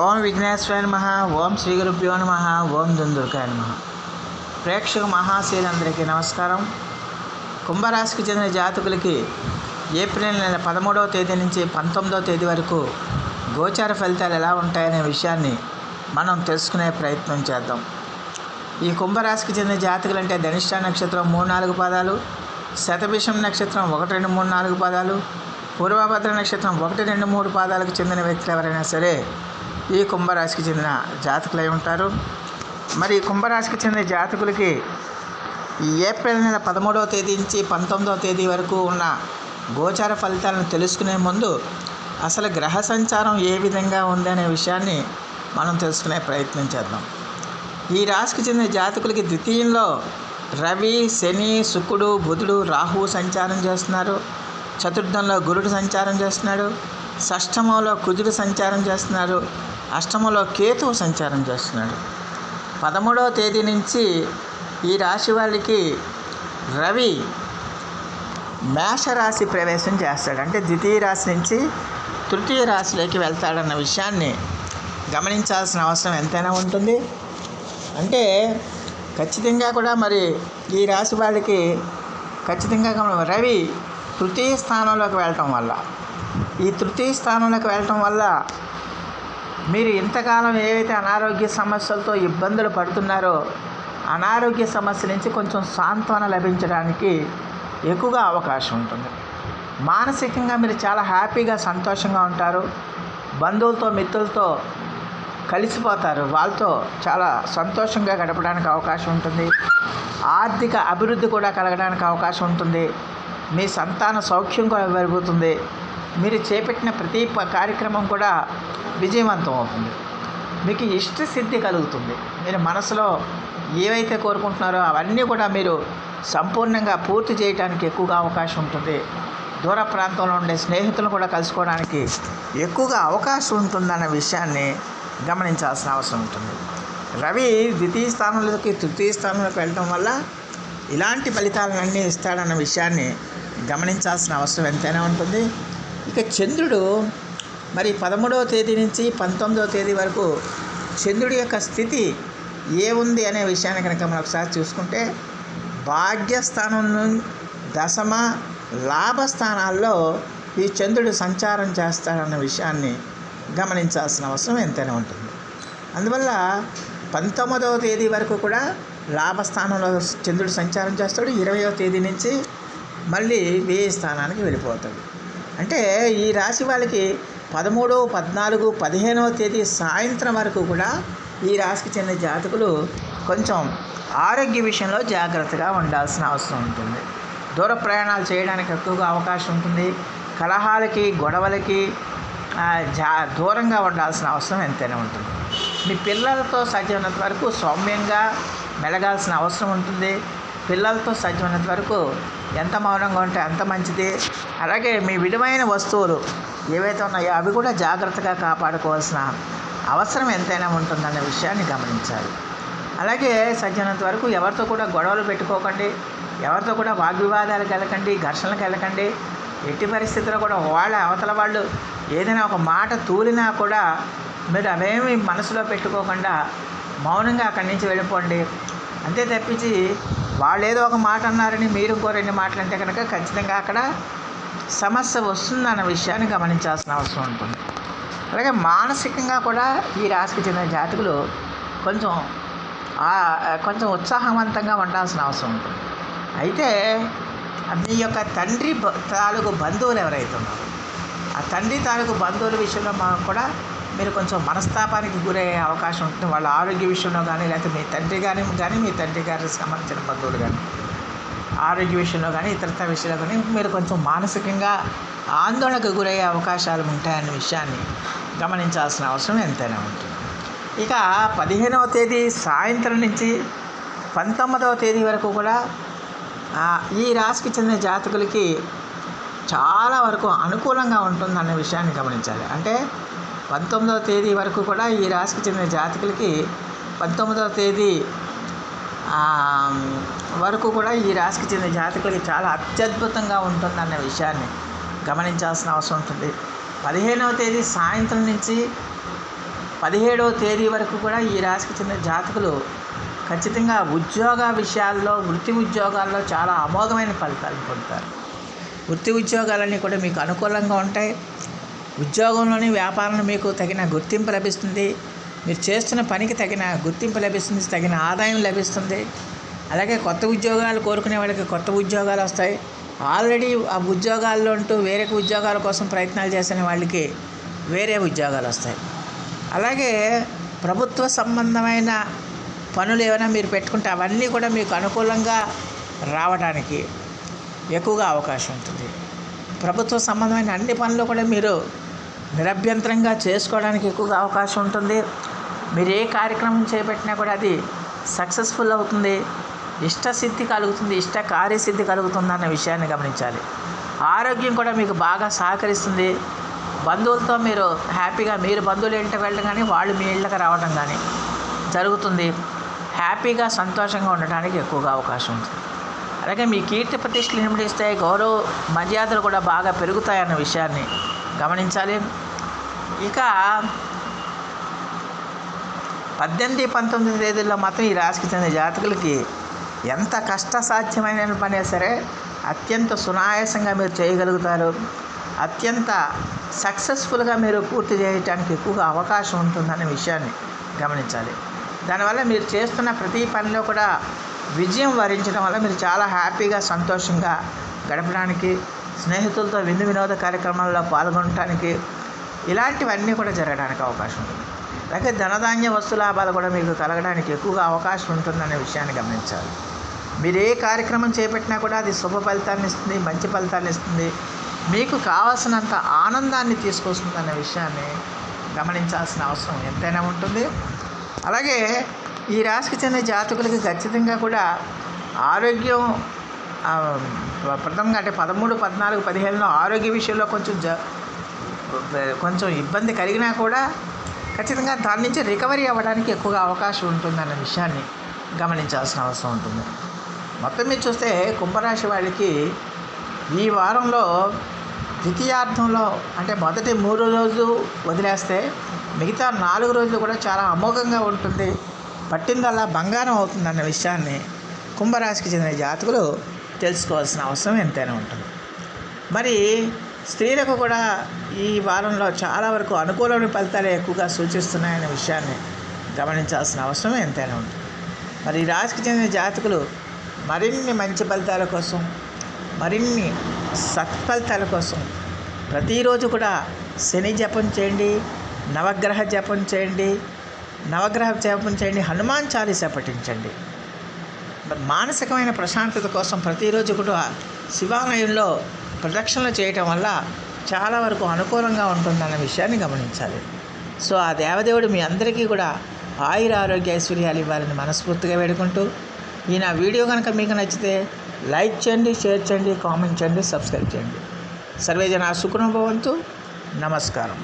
ఓం విఘ్నేశ్వరాయ నమ ఓం శ్రీ గురుభ్యో నమ ఓం దుందుర్గాయ నమ. ప్రేక్షక మహాశీలందరికీ నమస్కారం. కుంభరాశికి చెందిన జాతకులకి ఏప్రిల్ నెల పదమూడవ తేదీ నుంచి పంతొమ్మిదవ తేదీ వరకు గోచార ఫలితాలు ఎలా ఉంటాయనే విషయాన్ని మనం తెలుసుకునే ప్రయత్నం చేద్దాం. ఈ కుంభరాశికి చెందిన జాతకులు అంటే ధనిష్ట నక్షత్రం మూడు నాలుగు పదాలు శతభిషం నక్షత్రం ఒకటి రెండు మూడు నాలుగు పదాలు పూర్వభద్ర నక్షత్రం ఒకటి రెండు మూడు పాదాలకు చెందిన వ్యక్తులు ఎవరైనా సరే ఈ కుంభరాశికి చెందిన జాతకులై ఉంటారు. మరి కుంభరాశికి చెందిన జాతకులకి ఈ ఏప్రిల్ నెల పదమూడవ తేదీ నుంచి పంతొమ్మిదవ తేదీ వరకు ఉన్న గోచార ఫలితాలను తెలుసుకునే ముందు అసలు గ్రహ సంచారం ఏ విధంగా ఉందనే విషయాన్ని మనం తెలుసుకునే ప్రయత్నం చేద్దాం. ఈ రాశికి చెందిన జాతకులకి ద్వితీయంలో రవి శని శుక్రుడు బుధుడు రాహువు సంచారం చేస్తున్నారు. చతుర్థంలో గురుడు సంచారం చేస్తున్నాడు. షష్టమంలో కుజుడు సంచారం చేస్తున్నారు. అష్టమంలో కేతువు సంచారం చేస్తున్నాడు. పదమూడవ తేదీ నుంచి ఈ రాశి వాళ్ళకి రవి మేషరాశి ప్రవేశం చేస్తాడు. అంటే ద్వితీయ రాశి నుంచి తృతీయ రాశిలోకి వెళ్తాడన్న విషయాన్ని గమనించాల్సిన అవసరం ఎంతైనా ఉంటుంది. అంటే ఖచ్చితంగా కూడా మరి ఈ రాశి వాళ్ళకి ఖచ్చితంగా గమనం రవి తృతీయ స్థానంలోకి వెళ్ళటం వల్ల ఈ తృతీయ స్థానంలోకి వెళ్ళటం వల్ల మీరు ఇంతకాలం ఏవైతే అనారోగ్య సమస్యలతో ఇబ్బందులు పడుతున్నారో అనారోగ్య సమస్య నుంచి కొంచెం సాంత్వన లభించడానికి ఎక్కువగా అవకాశం ఉంటుంది. మానసికంగా మీరు చాలా హ్యాపీగా సంతోషంగా ఉంటారు. బంధువులతో మిత్రులతో కలిసిపోతారు. వాళ్ళతో చాలా సంతోషంగా గడపడానికి అవకాశం ఉంటుంది. ఆర్థిక అభివృద్ధి కూడా కలగడానికి అవకాశం ఉంటుంది. మీ సంతాన సౌఖ్యం కూడా పెరుగుతుంది మీరు చేపట్టిన ప్రతి కార్యక్రమం కూడా విజయవంతం అవుతుంది మీకు ఇష్ట సిద్ధి కలుగుతుంది. మీరు మనసులో ఏవైతే కోరుకుంటున్నారో అవన్నీ కూడా మీరు సంపూర్ణంగా పూర్తి చేయడానికి ఎక్కువగా అవకాశం ఉంటుంది. దూర ప్రాంతంలో ఉండే స్నేహితులను కూడా కలుసుకోవడానికి ఎక్కువగా అవకాశం ఉంటుందన్న విషయాన్ని గమనించాల్సిన అవసరం ఉంటుంది. రవి ద్వితీయ స్థానంలోకి తృతీయ స్థానంలోకి వెళ్ళడం వల్ల ఇలాంటి ఫలితాలన్నీ ఇస్తాడన్న విషయాన్ని గమనించాల్సిన అవసరం ఎంతైనా ఉంటుంది. ఇక చంద్రుడు మరి పదమూడవ తేదీ నుంచి పంతొమ్మిదవ తేదీ వరకు చంద్రుడి యొక్క స్థితి ఏ ఉంది అనే విషయాన్ని కనుక మనం ఒకసారి చూసుకుంటే భాగ్యస్థానం ను- దశమ లాభస్థానాల్లో ఈ చంద్రుడు సంచారం చేస్తాడన్న విషయాన్ని గమనించాల్సిన అవసరం ఎంతైనా ఉంటుంది. అందువల్ల పంతొమ్మిదవ తేదీ వరకు కూడా లాభస్థానంలో చంద్రుడు సంచారం చేస్తాడు. ఇరవయో తేదీ నుంచి మళ్ళీ వ్యయ స్థానానికి వెళ్ళిపోతాడు. అంటే ఈ రాశి వాళ్ళకి పదమూడు పద్నాలుగు పదిహేనవ తేదీ సాయంత్రం వరకు కూడా ఈ రాశికి చెందిన జాతకులు కొంచెం ఆరోగ్య విషయంలో జాగ్రత్తగా ఉండాల్సిన అవసరం ఉంటుంది. దూర ప్రయాణాలు చేయడానికి ఎక్కువగా అవకాశం ఉంటుంది. కలహాలకి గొడవలకి జా దూరంగా ఉండాల్సిన అవసరం ఎంతైనా ఉంటుంది. మీ పిల్లలతో సాధ్యమైనంత వరకు సౌమ్యంగా మెలగాల్సిన అవసరం ఉంటుంది. పిల్లలతో సాధ్యమైనంత వరకు ఎంత మౌనంగా ఉంటే అంత మంచిది. అలాగే మీ విలువైన వస్తువులు ఏవైతే ఉన్నాయో అవి కూడా జాగ్రత్తగా కాపాడుకోవాల్సిన అవసరం ఎంతైనా ఉంటుందన్న విషయాన్ని గమనించాలి. అలాగే సజ్జనంత వరకు ఎవరితో కూడా గొడవలు పెట్టుకోకండి ఎవరితో కూడా వాగ్వివాదాలు కలకండి ఘర్షణలు కలకండి ఎట్టి పరిస్థితుల్లో కూడా వాళ్ళ అవతల వాళ్ళు ఏదైనా ఒక మాట తూలినా కూడా మీరు అవేమి మనసులో పెట్టుకోకుండా మౌనంగా అక్కడి నుంచి వెళ్ళిపోండి. అంతే తప్పించి వాళ్ళు ఏదో ఒక మాట అన్నారని మీరు ఇంకో రెండు మాటలు అంటే కనుక ఖచ్చితంగా అక్కడ సమస్య వస్తుందన్న విషయాన్ని గమనించాల్సిన అవసరం ఉంటుంది. అలాగే మానసికంగా కూడా ఈ రాశికి చెందిన జాతకులు కొంచెం కొంచెం ఉత్సాహవంతంగా ఉండాల్సిన అవసరం ఉంటుంది. అయితే మీ యొక్క తండ్రి తాలూకు బంధువులు ఎవరైతే ఉన్నారో ఆ తండ్రి తాలూకు బంధువుల విషయంలో మనం కూడా మీరు కొంచెం మనస్తాపానికి గురయ్యే అవకాశం ఉంటుంది. వాళ్ళ ఆరోగ్య విషయంలో కానీ లేకపోతే మీ తండ్రి కానీ కానీ మీ తండ్రి గారికి సంబంధించిన బంధువులు కానీ ఆరోగ్య విషయంలో కానీ ఇతరత విషయంలో కానీ మీరు కొంచెం మానసికంగా ఆందోళనకు గురయ్యే అవకాశాలు ఉంటాయన్న విషయాన్ని గమనించాల్సిన అవసరం ఎంతైనా ఉంటుంది. ఇక పదిహేనవ తేదీ సాయంత్రం నుంచి పంతొమ్మిదవ తేదీ వరకు కూడా ఈ రాశికి చెందిన జాతకులకి చాలా వరకు అనుకూలంగా ఉంటుందన్న విషయాన్ని గమనించాలి. అంటే పంతొమ్మిదవ తేదీ వరకు కూడా ఈ రాశికి చెందిన జాతకులకి పంతొమ్మిదవ తేదీ వరకు కూడా ఈ రాశికి చెందిన జాతకులకి చాలా అత్యద్భుతంగా ఉంటుందన్న విషయాన్ని గమనించాల్సిన అవసరం ఉంటుంది. పదిహేనవ తేదీ సాయంత్రం నుంచి పదిహేడవ తేదీ వరకు కూడా ఈ రాశికి చెందిన జాతకులు ఖచ్చితంగా ఉద్యోగ విషయాల్లో వృత్తి ఉద్యోగాల్లో చాలా అమోఘమైన ఫలితాలు పొందుతారు. వృత్తి ఉద్యోగాలన్నీ కూడా మీకు అనుకూలంగా ఉంటాయి. ఉద్యోగంలోని వ్యాపారంలో మీకు తగిన గుర్తింపు లభిస్తుంది. మీరు చేస్తున్న పనికి తగిన గుర్తింపు లభిస్తుంది తగిన ఆదాయం లభిస్తుంది. అలాగే కొత్త ఉద్యోగాలు కోరుకునే వాళ్ళకి కొత్త ఉద్యోగాలు వస్తాయి. ఆల్రెడీ ఆ ఉద్యోగాల్లో ఉంటూ వేరే ఉద్యోగాల కోసం ప్రయత్నాలు చేసిన వాళ్ళకి వేరే ఉద్యోగాలు వస్తాయి. అలాగే ప్రభుత్వ సంబంధమైన పనులు ఏమైనా మీరు పెట్టుకుంటే అవన్నీ కూడా మీకు అనుకూలంగా రావడానికి ఎక్కువగా అవకాశం ఉంటుంది. ప్రభుత్వ సంబంధమైన అన్ని పనులు కూడా మీరు నిరభ్యంతరంగా చేసుకోవడానికి ఎక్కువగా అవకాశం ఉంటుంది. మీరు ఏ కార్యక్రమం చేపట్టినా కూడా అది సక్సెస్ఫుల్ అవుతుంది. ఇష్టసిద్ధి కలుగుతుంది ఇష్ట కార్యసిద్ధి కలుగుతుంది అన్న విషయాన్ని గమనించాలి. ఆరోగ్యం కూడా మీకు బాగా సహకరిస్తుంది. బంధువులతో మీరు హ్యాపీగా మీరు బంధువులు ఇంటికి వెళ్ళడం కానీ వాళ్ళు మీ ఇళ్ళకి రావడం కానీ జరుగుతుంది. హ్యాపీగా సంతోషంగా ఉండడానికి ఎక్కువగా అవకాశం ఉంటుంది. అలాగే మీ కీర్తి ప్రతిష్టలు ఇనుమడిస్తాయి గౌరవ మర్యాదలు కూడా బాగా పెరుగుతాయన్న విషయాన్ని గమనించాలి. ఇక పద్దెనిమిది పంతొమ్మిది తేదీల్లో మాత్రం ఈ రాశికి చెందిన జాతకులకి ఎంత కష్టసాధ్యమైన పని సరే అత్యంత సునాయాసంగా మీరు చేయగలుగుతారు. అత్యంత సక్సెస్ఫుల్గా మీరు పూర్తి చేయడానికి ఎక్కువగా అవకాశం ఉంటుందనే విషయాన్ని గమనించాలి. దానివల్ల మీరు చేస్తున్న ప్రతి పనిలో కూడా విజయం వరించడం వల్ల మీరు చాలా హ్యాపీగా సంతోషంగా గడపడానికి స్నేహితులతో విందు వినోద కార్యక్రమాల్లో పాల్గొనడానికి ఇలాంటివన్నీ కూడా జరగడానికి అవకాశం ఉంటుంది. అలాగే ధనధాన్య వస్తు లాభాలు కూడా మీకు కలగడానికి ఎక్కువగా అవకాశం ఉంటుందనే విషయాన్ని గమనించాలి. మీరు ఏ కార్యక్రమం చేపట్టినా కూడా అది శుభ ఫలితాన్ని ఇస్తుంది మంచి ఫలితాన్ని ఇస్తుంది. మీకు కావాల్సినంత ఆనందాన్ని తీసుకొస్తుంది అనే విషయాన్ని గమనించాల్సిన అవసరం ఎంతైనా ఉంటుంది. అలాగే ఈ రాశికి చెందిన జాతకులకి ఖచ్చితంగా కూడా ఆరోగ్యం ప్రథమంగా అంటే పదమూడు పద్నాలుగు పదిహేనులో ఆరోగ్య విషయంలో కొంచెం జ కొంచెం ఇబ్బంది కలిగినా కూడా ఖచ్చితంగా దాని నుంచి రికవరీ అవ్వడానికి ఎక్కువగా అవకాశం ఉంటుందన్న విషయాన్ని గమనించాల్సిన అవసరం ఉంటుంది. మొత్తం మీద చూస్తే కుంభరాశి వాళ్ళకి ఈ వారంలో ద్వితీయార్థంలో అంటే మొదటి మూడు రోజులు వదిలేస్తే మిగతా నాలుగు రోజులు కూడా చాలా అమోఘంగా ఉంటుంది. పట్టిందల్లా బంగారం అవుతుందన్న విషయాన్ని కుంభరాశికి చెందిన జాతకులు తెలుసుకోవాల్సిన అవసరం ఎంతైనా ఉంటుంది. మరి స్త్రీలకు కూడా ఈ వారంలో చాలా వరకు అనుకూలమైన ఫలితాలు ఎక్కువగా సూచిస్తున్నాయనే విషయాన్ని గమనించాల్సిన అవసరం ఎంతైనా ఉంది మరి రాశికి చెందిన జాతకులు మరిన్ని మంచి ఫలితాల కోసం మరిన్ని సత్ఫలితాల కోసం ప్రతిరోజు కూడా శని జపం చేయండి నవగ్రహ జపం చేయండి నవగ్రహ జపం చేయండి హనుమాన్ చాలీస పఠించండి. మానసికమైన ప్రశాంతత కోసం ప్రతిరోజు కూడా శివాలయంలో ప్రదక్షిణలు చేయటం వల్ల చాలా వరకు అనుకూలంగా ఉంటుందన్న విషయాన్ని గమనించాలి. సో ఆ దేవదేవుడు మీ అందరికీ కూడా ఆయుర ఆరోగ్య ఐశ్వర్యాలు ఇవ్వాలని మనస్ఫూర్తిగా వేడుకుంటూ ఈ నా వీడియో కనుక మీకు నచ్చితే లైక్ చేయండి షేర్ చేయండి కామెంట్ చేయండి సబ్స్క్రైబ్ చేయండి. సర్వేజన సుఖనుభవంతు నమస్కారం.